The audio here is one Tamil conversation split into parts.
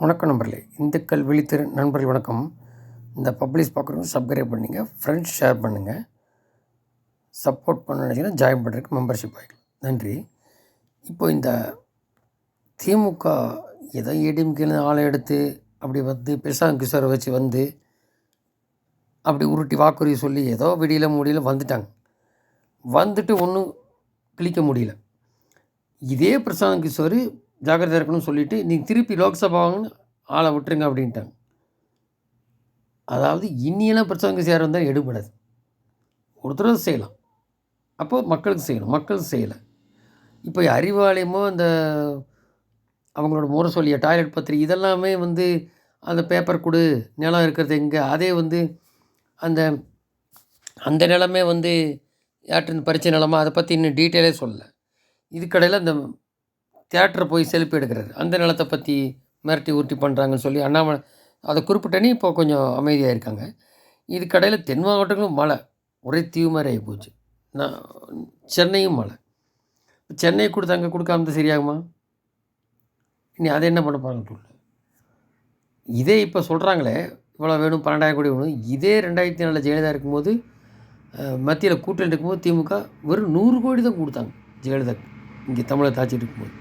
வணக்கம் நண்பர்களே. இந்துக்கள் விழித்திரு நண்பர்கள் வணக்கம். இந்த பப்ளிஷ் பார்க்குறவங்க சப்ஸ்கிரைப் பண்ணுங்கள் ஃப்ரெண்ட்ஸ் ஷேர் பண்ணுங்கள் சப்போர்ட் பண்ண நினச்சிங்கன்னா ஜாயின் பண்ணுறதுக்கு மெம்பர்ஷிப் ஆகிக்கலாம் நன்றி. இப்போ இந்த திமுக ஏதோ ஏடிஎம்கேல ஆளை எடுத்து அப்படி வந்து பிரசாந்த் கிஷோரை வச்சு வந்து அப்படி உருட்டி வாக்குறுதி சொல்லி ஏதோ விடியில் முடியல வந்துட்டாங்க. வந்துட்டு ஒன்றும் கிளிக்க முடியல. இதே பிரசாந்த் கிஷோர் ஜாக்கிரதை இருக்கணும்னு சொல்லிவிட்டு நீங்கள் திருப்பி லோக்சபாங்கன்னு ஆளை விட்டுருங்க அப்படின்ட்டாங்க. அதாவது இன்னியெல்லாம் பிரசாந்த் சேர வந்தால் எடுபடாது. ஒருத்தர் செய்யலாம். அப்போது மக்களுக்கு செய்யணும். மக்கள் செய்யலை. இப்போ அறிவாலயமோ அந்த அவங்களோட முரசொலிய டாய்லெட் பத்திரி இதெல்லாமே வந்து அந்த பேப்பர் கொடு நிலம் இருக்கிறது எங்கே அதே வந்து அந்த அந்த நிலமே வந்து யார்ட்டு பறிச்ச நிலமா அதை பற்றி இன்னும் டீட்டெயிலே சொல்லலை. இதுக்கடையில் அந்த தியேட்டரை போய் செல்ஃபி எடுக்கிறாரு அந்த நிலத்தை பற்றி மிரட்டி உருட்டி பண்ணுறாங்கன்னு சொல்லி அண்ணாமலை அதை குறிப்பிட்டனே இப்போ கொஞ்சம் அமைதியாக இருக்காங்க இது கடையில் தென் மாவட்டங்களும் மழை. ஒரே தீவு மாதிரி ஆகி போச்சு. நான் சென்னையும் மழை. சென்னை கொடுத்து அங்கே கொடுக்காம சரியாகுமா? இனி அதை என்ன பண்ண போகிறாங்க இதே இப்போ சொல்கிறாங்களே இவ்வளோ வேணும் பன்னெண்டாயிரம் கோடி வேணும். இதே ரெண்டாயிரத்தி நாலில் ஜெயலலிதா இருக்கும்போது மத்தியில் கூட்டணி இருக்கும்போது திமுக வெறும் நூறு கோடி தான் கொடுத்தாங்க ஜெயலலிதா இங்கே தமிழை தாச்சிட்டு இருக்கும்போது.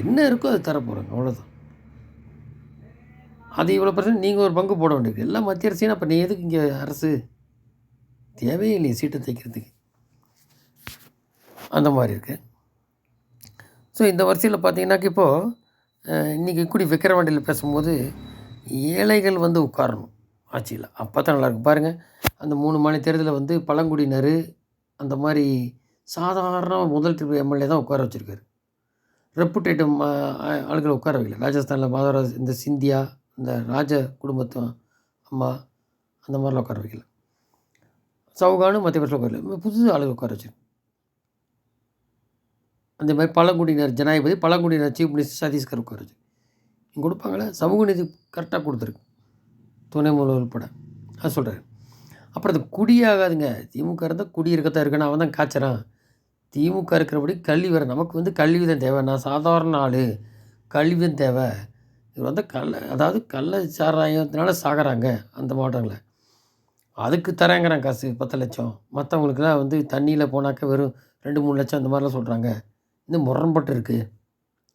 என்ன இருக்கோ அதை தரப்போகிறாங்க அவ்வளோதான் அது இவ்வளோ பிரச்சனை நீங்கள் ஒரு பங்கு போட வேண்டியது எல்லாம் மத்திய அரசுனா அப்போ நீ எதுக்கு இங்கே அரசு? தேவையே இல்லையே சீட்டை தைக்கிறதுக்கு. அந்த மாதிரி இருக்குது ஸோ இந்த வரிசையில் பார்த்தீங்கன்னாக்க இப்போது இன்றைக்கி கூடி விக்கிரவாண்டியில் பேசும்போது ஏழைகள் வந்து உட்காரணும் ஆட்சியில். அப்போ தான் நல்லாயிருக்கும் பாருங்கள் அந்த மூணு மாநில தேர்தலில் வந்து பழங்குடியினர் அந்த மாதிரி சாதாரண முதல் திருப்பி எம்எல்ஏ தான் உட்கார வச்சுருக்காரு. ரெப்புடேட்டிவ் ஆளுகளை உட்கார வைக்கல ராஜஸ்தானில் மாதவராஜ் இந்த சிந்தியா இந்த ராஜ குடும்பத்து அம்மா அந்த மாதிரிலாம் உட்கார வைக்கல சவுகானு மத்திய பிரதேச உட்கார புது ஆளுகள் உட்கார வச்சிருக்கு. அந்த மாதிரி பழங்குடியினர் ஜனாதிபதி பழங்குடியினர் சீஃப் மினிஸ்டர் சதீஸ்கர் உட்கார வச்சு இங்கே கொடுப்பாங்களே? சமூக நீதி கரெக்டாக கொடுத்துருக்கு. துணை முதல்வர் உட்பட அது சொல்கிறாரு அப்புறம் அது குடியாகாதுங்க. திமுக இருந்தால் குடி இருக்கத்தான் இருக்குன்னு அவன் தான் காய்ச்சறான். திமுக இருக்கிறபடி கல்வி வேறு நமக்கு வந்து கல்வி தான் தேவை. நான் சாதாரண ஆள் கல்வி தான் தேவை. இவர் வந்து கல்ல அதாவது கள்ள சாராயத்தினால சாகிறாங்க அந்த மாவட்டங்களில். அதுக்கு தரேங்கிறான் காசு பத்து லட்சம். மற்றவங்களுக்குலாம் வந்து தண்ணியில் போனாக்க வெறும் ரெண்டு மூணு லட்சம் அந்த மாதிரிலாம் சொல்கிறாங்க இன்னும் முரண்பட்டு இருக்குது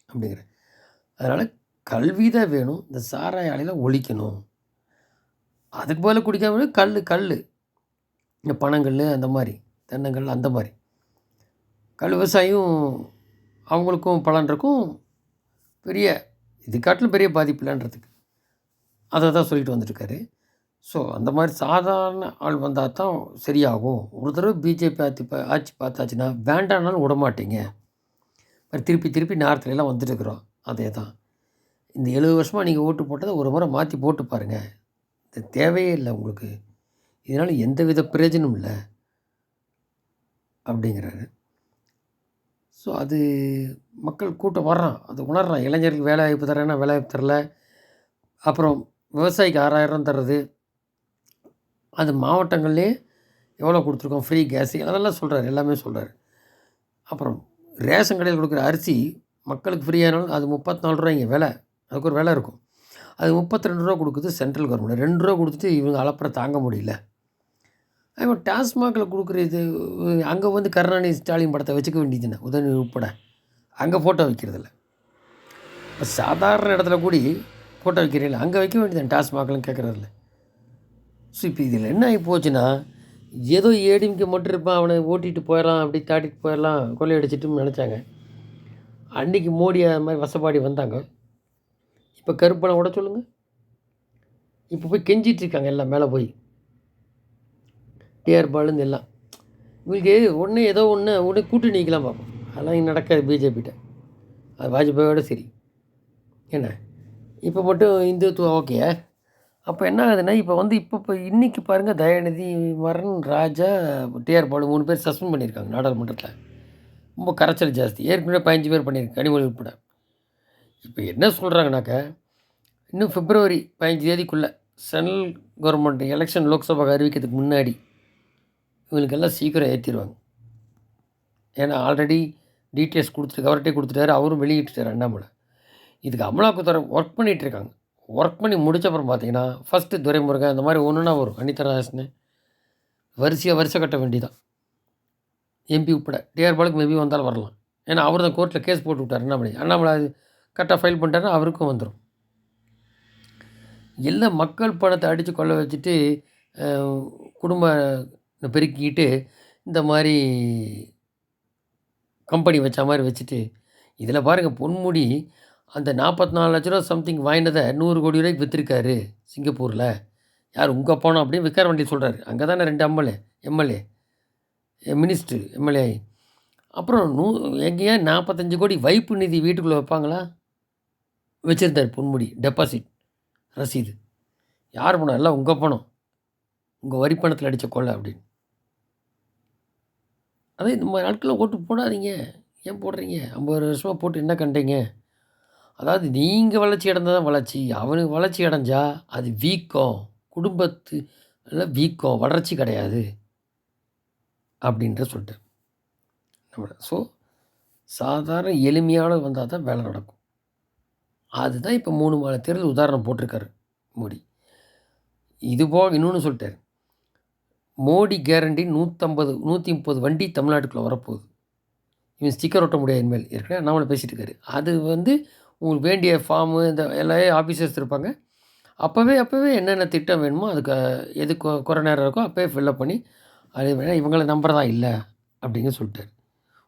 அப்படிங்கிற. அதனால் கல்வி தான் வேணும். இந்த சாராய ஆலையில் ஒழிக்கணும். அதுக்கு பதில் குடிக்காம கல் கல் இந்த பனங்கல் அந்த மாதிரி தென்னங்கல் அந்த மாதிரி. கல் விவசாயம் அவங்களுக்கும் பலன் இருக்கும் பெரிய இது காட்டிலும் பெரிய பாதிப்பு இல்லைன்றதுக்கு. அதை தான் சொல்லிட்டு வந்துட்டுருக்காரு. ஸோ அந்த மாதிரி சாதாரண ஆள் வந்தால் தான் சரியாகும். ஒரு தடவை பிஜேபி ஆட்சி பா ஆட்சி பார்த்தாச்சுன்னா வேண்டானாலும் விடமாட்டீங்க. மாதிரி திருப்பி திருப்பி நேரத்துலலாம் வந்துட்டுருக்குறோம் அதே தான். இந்த எழுபது வருஷமாக நீங்கள் ஓட்டு போட்டதை ஒரு முறை மாற்றி போட்டு பாருங்கள் இது தேவையே இல்லை உங்களுக்கு. இதனால் எந்த வித பிரயோஜனம் இல்லை. அப்படிங்கிறாரு. ஸோ அது மக்கள் கூட்டம் வர்றான். அது உணர்றான். இளைஞருக்கு வேலை வாய்ப்பு தரேன்னா வேலை வாய்ப்பு தரல? அப்புறம் விவசாயிக்கு ஆறாயிரம் தர்றது. அது மாவட்டங்கள்லேயே எவ்வளோ கொடுத்துருக்கோம்? ஃப்ரீ கேஸு அதெல்லாம் சொல்கிறார் எல்லாமே சொல்கிறார் அப்புறம் ரேஷன் கடையில் கொடுக்குற அரிசி மக்களுக்கு ஃப்ரீயானாலும் அது முப்பத்தி நாலு ரூபாய்ங்க விலை. அதுக்கு ஒரு விலை இருக்கும். அது முப்பத்தி ரெண்டு ரூபா கொடுக்குது சென்ட்ரல் கவர்மெண்ட் ரெண்டு ரூபா கொடுத்துட்டு இவங்க அளப்புற தாங்க முடியல. அவன் டாஸ்மாகில் கொடுக்குற இது அங்கே வந்து கருணாநிதி ஸ்டாலின் படத்தை வச்சுக்க வேண்டியதுன்னு உதவி உட்பட. அங்கே ஃபோட்டோ வைக்கிறதில்ல. இப்போ சாதாரண இடத்துல கூடி ஃபோட்டோ வைக்கிறீங்கள அங்கே வைக்க வேண்டியது டாஸ்மாக்லாம் கேட்குறதில்ல ஸோ இப்போ இதில் என்ன ஆகி போச்சுன்னா ஏதோ ஏடிமிக்க மட்டும் இருப்பான் அவனை ஓட்டிகிட்டு போயிடலாம் அப்படி தாட்டிட்டு போயிடலாம் கொள்ளையடிச்சிட்டுன்னு நினச்சாங்க. அன்றைக்கி மோடி அது மாதிரி வசப்பாடி வந்தாங்க. இப்போ கருப்பனை உட சொல்லுங்கள் இப்போ போய் கெஞ்சிட்ருக்காங்க எல்லாம் மேலே போய். டிஆர்பாலுன்னு எல்லாம். இவங்களுக்கு ஒன்று ஏதோ ஒன்று உடனே கூட்டு நீக்கலாம் பார்ப்போம் அதெல்லாம் இங்கே நடக்காது பிஜேபிகிட்ட அது வாஜ்பாயோட சரி. என்ன? இப்போ மட்டும் இந்துத்துவம் ஓகே. அப்போ என்ன ஆகுதுன்னா இப்போ வந்து இப்போ இப்போ இன்றைக்கி பாருங்கள் தயாநிதி மரன் ராஜா டிஆர் பாலு மூணு பேர் சஸ்பெண்ட் பண்ணியிருக்காங்க நாடாளுமன்றத்தில். ரொம்ப கரைச்சல் ஜாஸ்தி. ஏற்கனவே பதினஞ்சு பேர் பண்ணியிருக்கு கனிமொழி உட்பட. இப்போ என்ன சொல்கிறாங்கனாக்க இன்னும் பிப்ரவரி பதினஞ்சு தேதிக்குள்ளே சென்ட்ரல் கவர்மெண்ட் எலெக்ஷன் லோக்சபாவுக்கு அறிவிக்கிறதுக்கு முன்னாடி இவங்களுக்கெல்லாம் சீக்கிரம் ஏற்றிடுவாங்க ஏன்னா ஆல்ரெடி டீட்டெயில்ஸ் கொடுத்துட்டு அவர்கிட்டே கொடுத்துட்டாரு அவரும் வெளியிட்டுட்டார் அண்ணாமலை. இதுக்கு அமலாக்கத்துறை ஒர்க் பண்ணிகிட்டு இருக்காங்க ஒர்க் பண்ணி முடித்தப்புறம் பார்த்தீங்கன்னா ஃபஸ்ட்டு துரைமுருகன் அந்த மாதிரி ஒன்றுனா வரும். அனிதராசன் வரிசையாக வரிசை கட்ட வேண்டிதான் எம்பி உட்பட. டிஆர் பாலுக்கு மேபி வந்தாலும் வரலாம். ஏன்னா அவர் தான் கோர்ட்டில் கேஸ் போட்டு விட்டார் அண்ணாமலை. அண்ணாமலை அது கரெக்டாக ஃபைல் பண்ணிட்டாருன்னா அவருக்கும் வந்துடும் எல்லாம் மக்கள் பணத்தை அடித்து கொள்ள வச்சுட்டு குடும்ப இந்த பெருக்கிக்கிட்டு இந்த மாதிரி கம்பெனி வச்ச மாதிரி வச்சுட்டு இதில் பாருங்கள் பொன்முடி அந்த நாற்பத்தி நாலு லட்ச ரூபா சம்திங் வாங்கினதை நூறு கோடி ரூபாய்க்கு விற்றுருக்காரு சிங்கப்பூரில். யார் உங்கள் பணம் அப்படின்னு விக்கார வண்டி சொல்கிறாரு அங்கே தானே ரெண்டு எம்எல்ஏ எம்எல்ஏ மினிஸ்டர் எம்எல்ஏ அப்புறம் நூ எங்கேயா நாற்பத்தஞ்சு கோடி வைப்பு நிதி வீட்டுக்குள்ளே வைப்பாங்களா? வச்சுருந்தார் பொன்முடி டெபாசிட் ரசீது. யார் பணம் எல்லாம் உங்கள் பணம் உங்கள் வரி பணத்தில் அடித்த கொள்ளை அப்படின்னு. அதே இந்த மாதிரி நாட்களில் ஓட்டு போடாதீங்க. ஏன் போடுறீங்க? ஐம்பது வருஷமாக போட்டு என்ன கண்டீங்க? அதாவது நீங்கள் வளர்ச்சி அடைந்தால் தான் வளர்ச்சி. அவனுக்கு வளர்ச்சி அடைஞ்சா அது வீக்கம். குடும்பத்து எல்லாம் வீக்கம். வளர்ச்சி கிடையாது. அப்படின்ற சொல்லிட்டேன் நம்ம ஸோ சாதாரண எளிமையான வந்தால் தான் வேலை நடக்கும். அதுதான் இப்போ மூணு மாத தேர்தல் உதாரணம் போட்டிருக்காரு மோடி. இது போக இன்னொன்று சொல்லிட்டார். மோடி கேரண்டி நூற்றம்பது நூற்றி முப்பது வண்டி தமிழ்நாட்டுக்குள்ளே வரப்போகுது. இவன் ஸ்டிக்கர் ஒட்ட முடியாது இனிமேல். ஏற்கனவே அண்ணாமலை பேசிகிட்டு இருக்காரு. அது வந்து உங்களுக்கு வேண்டிய ஃபார்மு இந்த எல்லா ஆஃபீஸர்ஸ் இருப்பாங்க. அப்போவே அப்போவே என்னென்ன திட்டம் வேணுமோ அதுக்கு எது கொ- குறை நேரம் இருக்கோ அப்போயே ஃபில்லப் பண்ணி அது மாதிரி இவங்கள நம்புறதா இல்லை அப்படின்னு சொல்லிட்டாரு.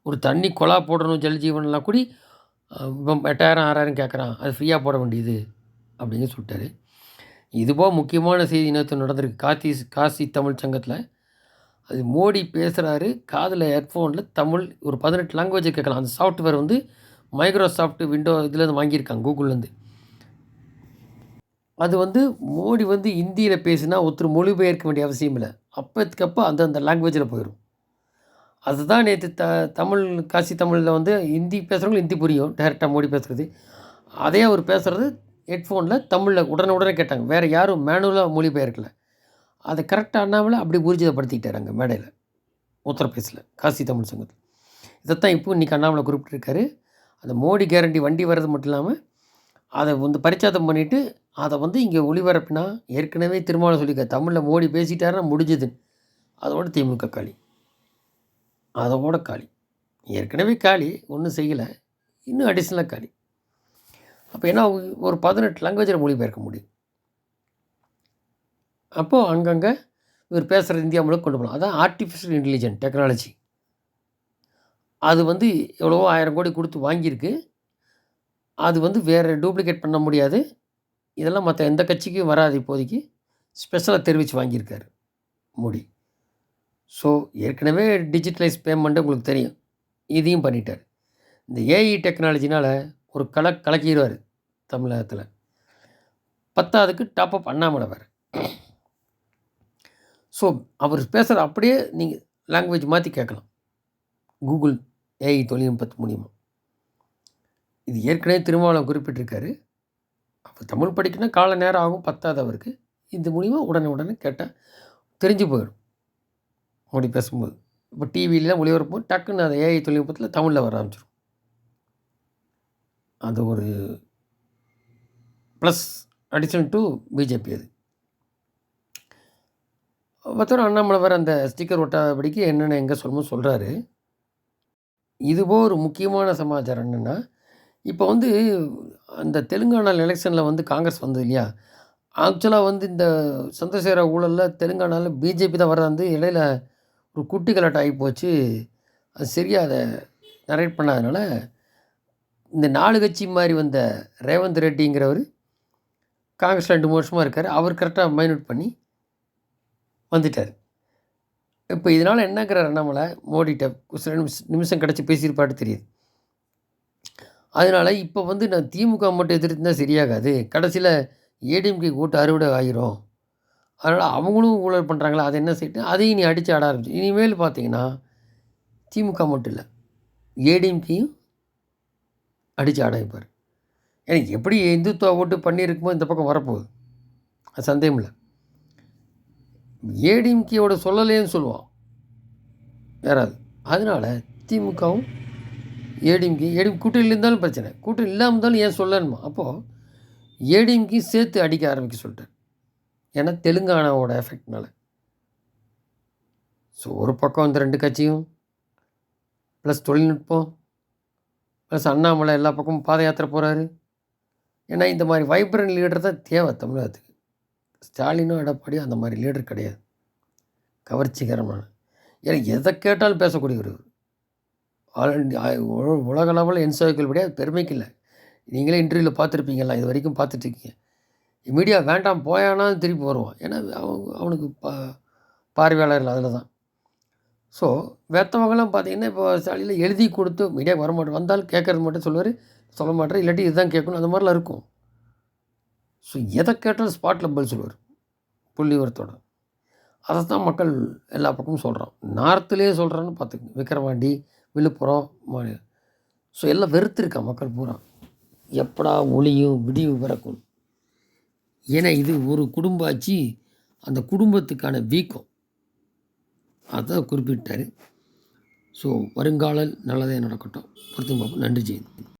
ஒரு தண்ணி குழா போடணும் ஜல்ஜீவன்லாம் கூடி அஹ், எட்டாயிரம் ஆறாயிரம் கேட்குறான் அது ஃப்ரீயாக போட வேண்டியது அப்படின்னு சொல்லிட்டாரு. இதுபோ முக்கியமான செய்தி நேற்று நடந்திருக்கு? காசி காசி தமிழ் சங்கத்தில். அது மோடி பேசுகிறாரு காதில் ஹெட்ஃபோனில் தமிழ் ஒரு பதினெட்டு லாங்குவேஜ் கேட்கலாம். அந்த சாஃப்ட்வேர் வந்து மைக்ரோசாஃப்ட் விண்டோ இதுலேருந்து வாங்கியிருக்காங்க கூகுள்லேருந்து அது வந்து மோடி வந்து ஹிந்தியில் பேசினா ஒருத்தர் மொழிபெயர்க்க வேண்டிய அவசியம் இல்லை. அப்போத்துக்கப்போ அந்தந்த லாங்குவேஜில் போயிடும் அதுதான் நேற்று த தமிழ் காசி தமிழில் வந்து ஹிந்தி பேசுகிறவங்களுக்கு ஹிந்தி புரியும். டேரெக்டாக மோடி பேசுகிறது அதே அவர் பேசுகிறது ஹெட்ஃபோனில் தமிழில் உடனே உடனே கேட்டாங்க. வேறு யாரும் மேனுவலாக மொழிபெயர்க்கல. அதை கரெக்டாக அண்ணாமலை அப்படி ஊர்ஜிதப்படுத்திக்கிட்டார் அங்கே மேடையில். உத்தரப்பிரதேசில் காசி தமிழ் சங்கத்தில். இதைத்தான் இப்போ இன்றைக்கி அண்ணாமலை குறிப்பிட்டிருக்காரு. அந்த மோடி கேரண்டி வண்டி வர்றது மட்டும் இல்லாமல் அதை வந்து பரிச்சாத்தம் பண்ணிவிட்டு அதை வந்து இங்கே ஒளிபரப்பினா ஏற்கனவே திருமாவளம் சொல்லியிருக்க தமிழில் மோடி பேசிட்டாருன்னா முடிஞ்சுது. அதோட திமுக காலி. அதோட காலி. ஏற்கனவே காலி ஒன்றும் செய்யலை. இன்னும் அடிஷ்னலாக காலி. அப்போ என்ன ஒரு பதினெட்டு லாங்குவேஜில் மொழிபெயர்க்க முடியும். அப்போது அங்கங்கே இவர் பேசுகிற இந்தியா முழுக்க கொண்டு போகலாம் அதான் ஆர்டிஃபிஷியல் இன்டெலிஜென்ட் டெக்னாலஜி அது வந்து எவ்வளவோ ஆயிரம் கோடி கொடுத்து வாங்கியிருக்கு. அது வந்து வேறு டூப்ளிகேட் பண்ண முடியாது. இதெல்லாம் மற்ற எந்த கட்சிக்கும் வராது இப்போதைக்கு. ஸ்பெஷலாக தெரிவித்து வாங்கியிருக்காரு மோடி. ஸோ ஏற்கனவே டிஜிட்டலைஸ் பேமெண்ட்டு உங்களுக்கு தெரியும். இதையும் பண்ணிட்டார். இந்த ஏஐ டெக்னாலஜினால் ஒரு கல கலக்கிடுவார் தமிழகத்தில். பத்தாவதுக்கு டாப்அப் அண்ணாமலை வேறு ஸோ அவர் பேசுகிற அப்படியே நீங்கள் லாங்குவேஜ் மாற்றி கேட்கலாம். கூகுள் ஏஐ தொழில்நுட்பத்து மூலியமாக இது ஏற்கனவே திருமாவளவன் குறிப்பிட்டிருக்காரு. அப்போ தமிழ் படிக்கணும்னா கால நேரம் ஆகும் பத்தாது அவருக்கு. இது மூலிமா உடனே உடனே கேட்டால் தெரிஞ்சு போயிடும். மோடி பேசும்போது. இப்போ டிவிலாம் ஒளிபரப்பும் டக்குன்னு அந்த ஏஐ தொழில்நுட்பத்தில் தமிழில் வர ஆரம்பிச்சிடும் அது ஒரு ப்ளஸ் அடிஷன் டு பிஜேபி அது. மற்றொரு அண்ணாமலை வேறு அந்த ஸ்டிக்கர் ஒட்டாதபடிக்கு என்னென்ன எங்கே சொல்லணுமோ சொல்கிறாரு இதுவோ ஒரு முக்கியமான சமாச்சாரம் என்னென்னா இப்போ வந்து அந்த தெலுங்கானா எலெக்ஷனில் வந்து காங்கிரஸ் வந்தது இல்லையா? ஆக்சுவலாக வந்து இந்த சந்திரசேகர ஊழலில் தெலுங்கானாவில் பிஜேபி தான் வர்றது இடையில ஒரு குட்டி கலாட்டம் ஆகி போச்சு. அது சரியாக அதை நரேட் பண்ணாதனால இந்த நாலு கட்சி மாதிரி வந்த ரேவந்த் ரெட்டிங்கிறவர் காங்கிரஸ் ரெண்டு மூணு வருஷமாக இருக்கார். அவர் கரெக்டாக மைனூட் பண்ணி வந்துட்டார். இப்போ இதனால் என்னங்கிறார் அண்ணாமலை? மோடிட்ட சில நிமிஷம் நிமிஷம் கிடச்சி பேசியிருப்பாட்டு தெரியுது. அதனால் இப்போ வந்து நான் திமுக மட்டும் எதிர்த்துனா சரியாகாது. கடைசியில் ஏடிஎம்கே கூட்டு அறுவடை ஆகிரும் அதனால் அவங்களும் ஊழல் பண்ணுறாங்களா அதை என்ன செய்யிட்டு? அதையும் நீ அடித்து ஆட ஆரம்பிச்சு. இனிமேல் பார்த்தீங்கன்னா திமுக மட்டும் இல்லை ஏடிஎம்கேயும் அடித்து ஆட வைப்பார். எனக்கு எப்படி இந்துத்துவ ஓட்டு பண்ணியிருக்குமோ இந்த பக்கம் வரப்போகுது. அது சந்தேகம் இல்லை. ஏடிஎம்கேயோட சொல்லலேன்னு சொல்லுவான் யாராவது. அதனால் திமுகவும் ஏடிஎம்கே ஏடிஎம் கூட்டணியில் இருந்தாலும் பிரச்சனை. கூட்டணி இல்லாமல் இருந்தாலும் ஏன் சொல்லணுமா? அப்போது ஏடிஎம்கேயும் சேர்த்து அடிக்க ஆரம்பிக்க சொல்லிட்டார். ஏன்னா தெலுங்கானாவோட எஃபெக்ட்னால ஸோ ஒரு பக்கம் இந்த ரெண்டு கட்சியும் ப்ளஸ் தொழில்நுட்பம் ப்ளஸ் அண்ணாமலை எல்லா பக்கமும் பாத யாத்திரை போகிறாரு ஏன்னா இந்த மாதிரி வைப்ரண்ட் லீடர் தான் தேவை தமிழகத்துக்கு. ஸ்டாலினும் எடப்பாடியும் அந்த மாதிரி லீடர் கிடையாது. கவர்ச்சிகரமான. ஏன்னா எதை கேட்டாலும் பேசக்கூடியவர் ஆல் உலக லெவலில் என்சைக்கிள்படியாக அது பெருமைக்கு இல்லை. நீங்களே இன்டர்வியூவில் பார்த்துருப்பீங்களா இது வரைக்கும் பார்த்துட்ருக்கீங்க மீடியா வேண்டாம் போயானா திருப்பி வருவான். ஏன்னா அவன் அவனுக்கு பா பார்வையாளர்கள் அதில் தான் ஸோ வெத்தவங்களாம் பார்த்தீங்கன்னா இப்போ சாலையில் எழுதி கொடுத்து மீடியாவுக்கு வர மாட்டேன் வந்தாலும் கேட்குறது மட்டும் சொல்லுவார் சொல்ல மாட்டார் இல்லாட்டி இதுதான் கேட்கணும். அந்த மாதிரிலாம் இருக்கும். ஸோ எதை கேட்டாலும் ஸ்பாட்டில் பதில் சொல்லுவார். புள்ளி உரத்தோட அதை தான் மக்கள் எல்லா பக்கமும் சொல்கிறோம் நார்த்துலேயே சொல்கிறான்னு பார்த்துக்கங்க. விக்கிரவாண்டி விழுப்புரம் மா- ஸோ எல்லாம் வெறுத்திருக்கா மக்கள் பூரா. எப்படா ஒளியும் விடியும் பிறக்கும்? ஏன்னா இது ஒரு குடும்ப அந்த குடும்பத்துக்கான வீக்கம். அதை குறிப்பிட்டார். ஸோ வருங்காலம் நல்லதே நடக்கட்டும். பொறுத்து பார்ப்போம். நன்றி ஜெயந்த்